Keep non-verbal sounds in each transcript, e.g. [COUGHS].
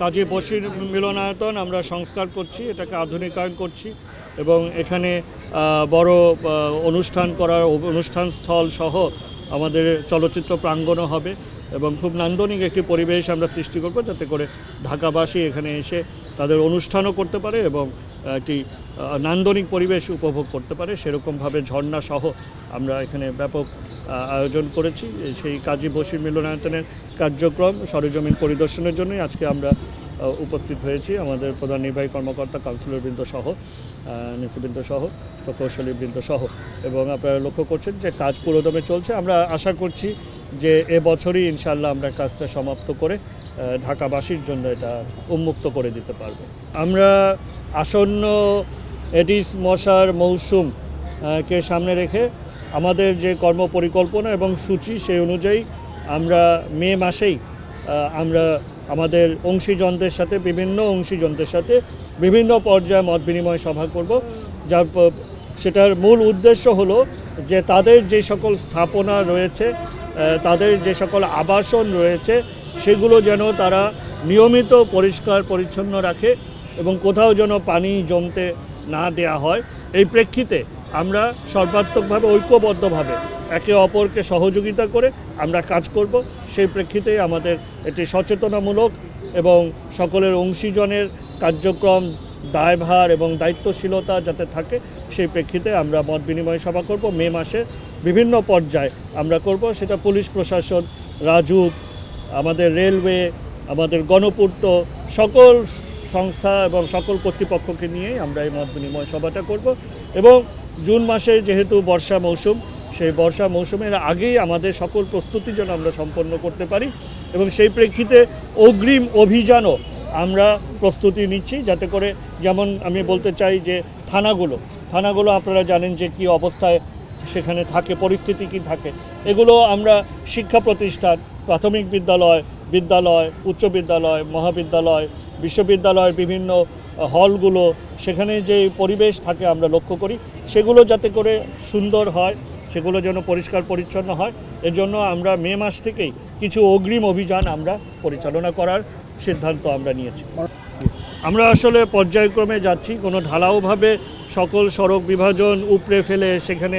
কাজী বসির মিলনায়তন আমরা সংস্কার করছি, এটাকে আধুনিকায়ন করছি এবং এখানে বড় অনুষ্ঠান করার অনুষ্ঠান স্থল সহ আমাদের চলচ্চিত্র প্রাঙ্গণও হবে এবং খুব নান্দনিক একটি পরিবেশ আমরা সৃষ্টি করব যাতে করে ঢাকাবাসী এখানে এসে তাদের অনুষ্ঠানও করতে পারে এবং একটি নান্দনিক পরিবেশ উপভোগ করতে পারে। সেরকমভাবে ঝর্ণা সহ আমরা এখানে ব্যাপক আয়োজন করেছি। সেই কাজী বসির মিলনায়তনের কার্যক্রম, সরেজমিন পরিদর্শনের জন্যই আজকে আমরা উপস্থিত হয়েছি। আমাদের প্রধান নির্বাহী কর্মকর্তা কাউন্সিলর বৃন্দ সহ নেতৃবৃন্দ সহ, প্রকৌশলী বৃন্দ সহ। এবং আপনারা লক্ষ্য করছেন যে কাজ পুরোদমে চলছে। আমরা আশা করছি যে এ বছরই ইনশাল্লাহ আমরা কাজটা সমাপ্ত করে ঢাকাবাসীর জন্য এটা উন্মুক্ত করে দিতে পারব। আমরা আসন্ন এডিস মশার মৌসুম কে সামনে রেখে আমাদের যে কর্ম পরিকল্পনা এবং সূচি সেই অনুযায়ী আমরা মে মাসেই আমরা আমাদের অংশীজনদের সাথে, বিভিন্ন অংশীজনদের সাথে বিভিন্ন পর্যায়ে মত বিনিময় সভা করব। যার সেটার মূল উদ্দেশ্য হলো যে তাদের যে সকল স্থাপনা রয়েছে তাদের যে সকল আবাসন রয়েছে, সেগুলো যেন তারা নিয়মিত পরিষ্কার, পরিচ্ছন্ন রাখে এবং কোথাও যেন পানি জমতে না দেয়া হয়। এই প্রেক্ষিতে আমরা সর্বাত্মকভাবে, ঐক্যবদ্ধভাবে একে অপরকে সহযোগিতা করে আমরা কাজ করব। সেই প্রেক্ষিতে আমাদের এটি সচেতনামূলক এবং সকলের অংশীজনের কার্যক্রম, দায়ভার এবং দায়িত্বশীলতা যাতে থাকে, সেই প্রেক্ষিতে আমরা মত বিনিময় সভা করব। মে মাসে বিভিন্ন পর্যায়ে আমরা করব। সেটা পুলিশ প্রশাসন রাজুক আমাদের রেলওয়ে, আমাদের গণপূর্ত, সকল সংস্থা এবং সকল কর্তৃপক্ষকে নিয়ে আমরা এই মত বিনিময় সভাটা করব এবং জুন মাসে যেহেতু বর্ষা মৌসুম, সেই বর্ষা মৌসুমের আগেই আমাদের সকল প্রস্তুতি যেন আমরা সম্পন্ন করতে পারি এবং সেই প্রেক্ষিতে অগ্রিম অভিযানও আমরা প্রস্তুতি নিচ্ছি যাতে করে যেমন আমি বলতে চাই যে থানাগুলো থানাগুলো আপনারা জানেন যে কি অবস্থায় সেখানে থাকে, পরিস্থিতি কি থাকে, এগুলো আমরা শিক্ষা প্রতিষ্ঠান, প্রাথমিক বিদ্যালয় বিদ্যালয়, উচ্চ বিদ্যালয়, মহাবিদ্যালয়, বিশ্ববিদ্যালয়ের বিভিন্ন হলগুলো, সেখানে যে পরিবেশ থাকে আমরা লক্ষ্য করি, সেগুলো যাতে করে সুন্দর হয়, সেগুলো যেন পরিষ্কার পরিচ্ছন্ন হয়। এর জন্য আমরা মে মাস থেকেই কিছু অগ্রিম অভিযান আমরা পরিচালনা করার সিদ্ধান্ত আমরা নিয়েছি। আমরা আসলে পর্যায়ক্রমে যাচ্ছি, কোনো ঢালাওভাবে সকল সড়ক বিভাজন উপড়ে ফেলে সেখানে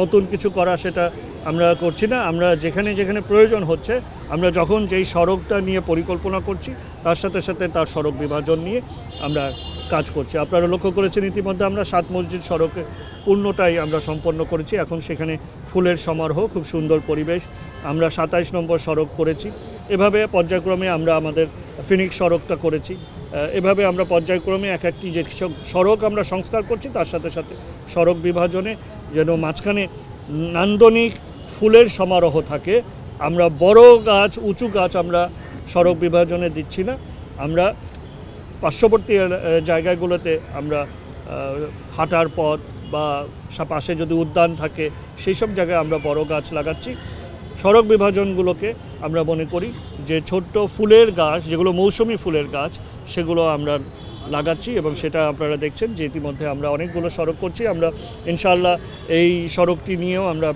নতুন কিছু করা সেটা আমরা করছি না। আমরা যেখানে যেখানে প্রয়োজন হচ্ছে, আমরা যখন যেই সড়কটা নিয়ে পরিকল্পনা করছি, তার সাথে সাথে তার সড়ক বিভাজন নিয়ে আমরা কাজ করছি। আপনারা লক্ষ্য করেছেন, ইতিমধ্যে আমরা সাত মসজিদ সড়কে পূর্ণটাই আমরা সম্পন্ন করেছি। এখন সেখানে ফুলের সমারোহ, খুব সুন্দর পরিবেশ। আমরা সাতাইশ নম্বর সড়ক করেছি। এভাবে পর্যায়ক্রমে আমরা আমাদের ফিনিক্স সড়কটা করেছি। এভাবে আমরা পর্যায়ক্রমে এক একটি যে সড়ক আমরা সংস্কার করছি, তার সাথে সাথে সড়ক বিভাজনে যেন মাঝখানে নান্দনিক ফুলের সমারোহ থাকে। আমরা বড় গাছ, উঁচু গাছ আমরা সড়ক বিভাজনে দিচ্ছি না। আমরা পার্শ্ববর্তী জায়গাগুলোতে আমরা হাঁটার পথ বা পাশে যদি উদ্যান থাকে, সেই সব জায়গায় আমরা বড় গাছ লাগাচ্ছি। সড়ক বিভাজনগুলোকে আমরা মনে করি যে ছোট্ট ফুলের গাছ, যেগুলো মৌসুমি ফুলের গাছ, সেগুলো আমরা লাগাচ্ছি এবং সেটা আপনারা দেখছেন যে ইতিমধ্যে আমরা অনেকগুলো সড়ক করছি। আমরা ইনশাল্লাহ এই সড়কটি নিয়েও আমরা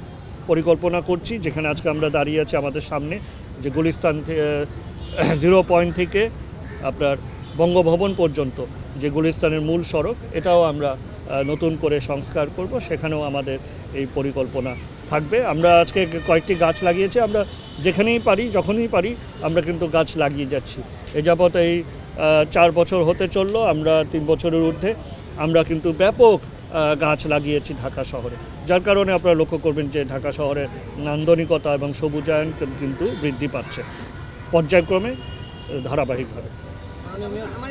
পরিকল্পনা করছি, যেখানে আজকে আমরা দাঁড়িয়ে আছি আমাদের সামনে, যে গুলিস্তান [COUGHS] জিরো পয়েন্ট থেকে আপনার বঙ্গভবন পর্যন্ত যে গুলিস্তানের মূল সড়ক, এটাও আমরা নতুন করে সংস্কার করব। সেখানেও আমাদের এই পরিকল্পনা থাকবে। আমরা আজকে কয়েকটি গাছ লাগিয়েছি, আমরা যেখানেই পারি, যখনই পারি, আমরা কিন্তু গাছ লাগিয়ে যাচ্ছি। এ যাবৎ এই চার বছর হতে চলল, আমরা তিন বছরের ঊর্ধ্বে। আমরা কিন্তু ব্যাপক গাছ লাগিয়েছি ঢাকা শহরে। যার কারণে আপনারা লক্ষ্য করবেন যে ঢাকা শহরের নান্দনিকতা এবং সবুজায়ন কিন্তু বৃদ্ধি পাচ্ছে, পর্যায়ক্রমে, ধারাবাহিকভাবে। আমার